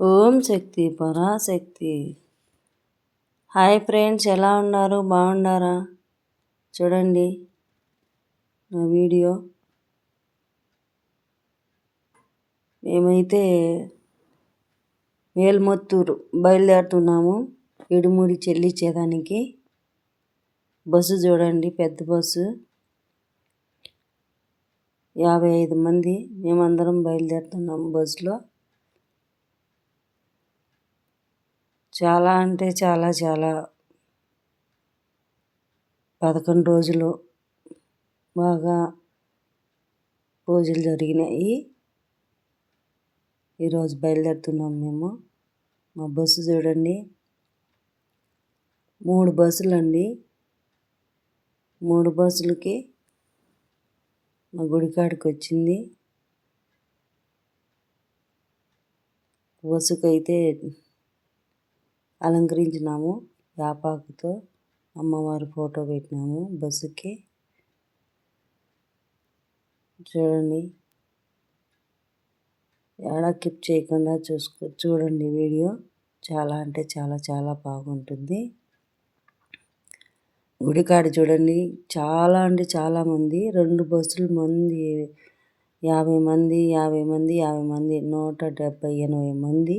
ఓం Shakti Parashakti. Hi friends ఎలా ఉన్నారు? బాగున్నారా? చూడండి నా వీడియో. మేమైతే మేల్మత్తూరు బయలుదేరుతున్నాము ఇడుముడి చెల్లించేదానికి బస్సు చూడండి పెద్ద బస్సు. యాభై ఐదు మంది మేమందరం బయలుదేరుతున్నాము బస్సులో. చాలా అంటే చాలా చాలా. పదకొండు రోజులు బాగా పూజలు జరిగినాయి. ఈరోజు బయలుదేరుతున్నాం మేము. మా బస్సు చూడండి. మూడు బస్సులు అండి మూడు బస్సులకి మా గుడికాడికి వచ్చింది. బస్సుకైతే అలంకరించినాము. వేపాకుతో అమ్మవారి ఫోటో పెట్టినాము. బస్సుకి చూడండి. ఎడా కిప్ చేయకుండా చూసుకో చూడండి వీడియో. చాలా అంటే చాలా చాలా బాగుంటుంది. గుడికాడ చూడండి. చాలా అంటే చాలామంది రెండు బస్సులు మంది. యాభై మంది యాభై మంది యాభై మంది. నూట డెబ్భై ఎనభై మంది.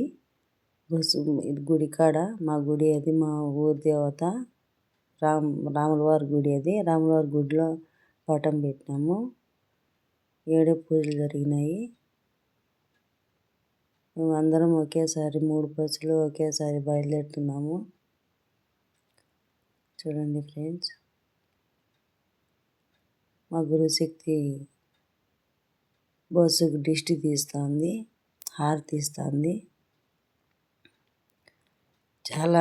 గుడి కాడ మా గుడి అది మా ఊరి దేవత రామ్ రాములవారి గుడి అది. రాములవారి గుడిలో పటం పెట్టినాము. ఏడే పూజలు జరిగినాయి. మేము అందరం ఒకేసారి మూడు బస్సులు ఒకేసారి బయలుదేరుతున్నాము. చూడండి ఫ్రెండ్స్. మా గురుశక్తి బస్సుకు దిష్టి తీస్తుంది హారతి ఇస్తుంది చాలా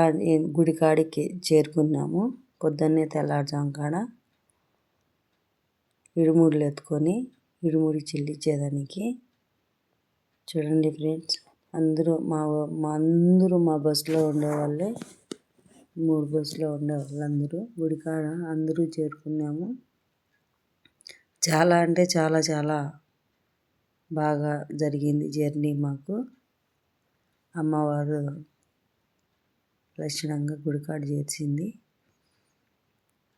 గుడి కాడికి చేరుకున్నాము. పొద్దున్నే తెల్లారుజాము కాడ ఇడుముడులు ఎత్తుకొని ఇడుముడి చెల్లించేదానికి చూడండి ఫ్రెండ్స్ అందరూ మా మా అందరూ మా బస్సులో ఉండేవాళ్ళే. మూడు బస్సులో ఉండేవాళ్ళు అందరూ గుడికాడ అందరూ చేరుకున్నాము. చాలా అంటే చాలా చాలా బాగా జరిగింది జర్నీ మాకు. అమ్మవారు లక్షణంగా గుడికాడ చేర్చింది.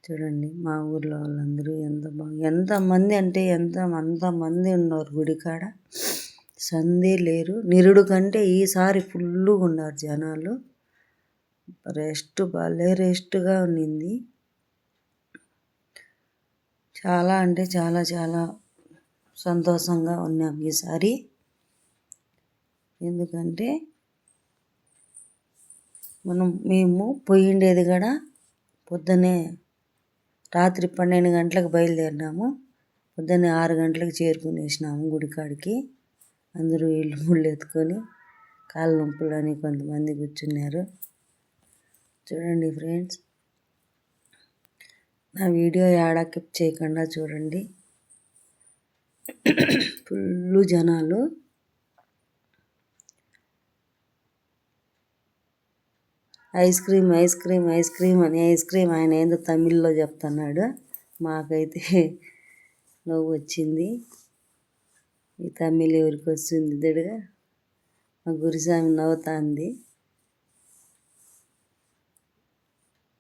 చూడండి మా ఊర్లో వాళ్ళందరూ ఎంత బాగా ఎంతమంది అంటే ఎంత అంతమంది ఉన్నారు గుడికాడ. సందే లేరు. నిరుడు కంటే ఈసారి ఫుల్గా ఉన్నారు జనాలు. రెస్ట్ భలే రెస్ట్గా ఉన్నింది. చాలా అంటే చాలా చాలా సంతోషంగా ఉన్నాం ఈసారి ఎందుకంటే మనం మేము పోయిండేది కూడా పొద్దున్నే రాత్రి పన్నెండు గంటలకు బయలుదేరినాము. పొద్దున్నే ఆరు గంటలకు చేరుకునేసినాము గుడికాడికి. అందరూ ఇల్లు ముళ్ళు ఎత్తుకొని కాళ్ళ నొప్పులు అని కొంతమంది కూర్చున్నారు. చూడండి ఫ్రెండ్స్ నా వీడియో యాడా కిప్ చేయకుండా చూడండి. ఫుల్ జనాలు. Ice cream ice cream ice cream అని ఐస్ క్రీమ్ ఆయన ఏందో తమిళ్ళో చెప్తున్నాడు. మాకైతే నవ్వు వచ్చింది. ఈ తమిళ్ ఎవరికి వస్తుంది దిడుగా మా గురుస్వామి నవ్వుతుంది.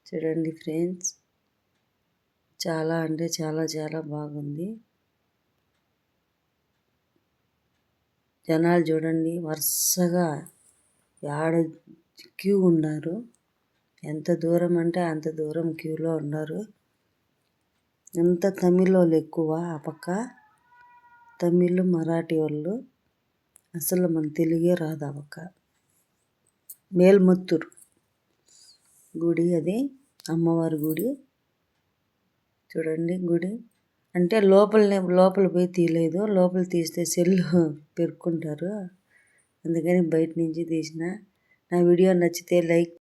చూడండి ఫ్రెండ్స్. చాలా అంటే చాలా చాలా బాగుంది. జనాలు చూడండి వరుసగా ఆడ క్యూ ఉన్నారు. ఎంత దూరం అంటే అంత దూరం క్యూలో ఉన్నారు. ఎంత తమిళ వాళ్ళు ఎక్కువ ఆ పక్క? తమిళ్ మరాఠీ వాళ్ళు. అసలు మన తెలుగే రాదు ఆ పక్క. మేల్మత్తూరు గుడి అది అమ్మవారి గుడి. చూడండి గుడి. అంటే లోపల లోపల పోయి తీయలేదు. లోపల తీస్తే సెల్లు పెరుక్కుంటారు. అందుకని బయట నుంచి తీసిన. నా వీడియో నచ్చితే లైక్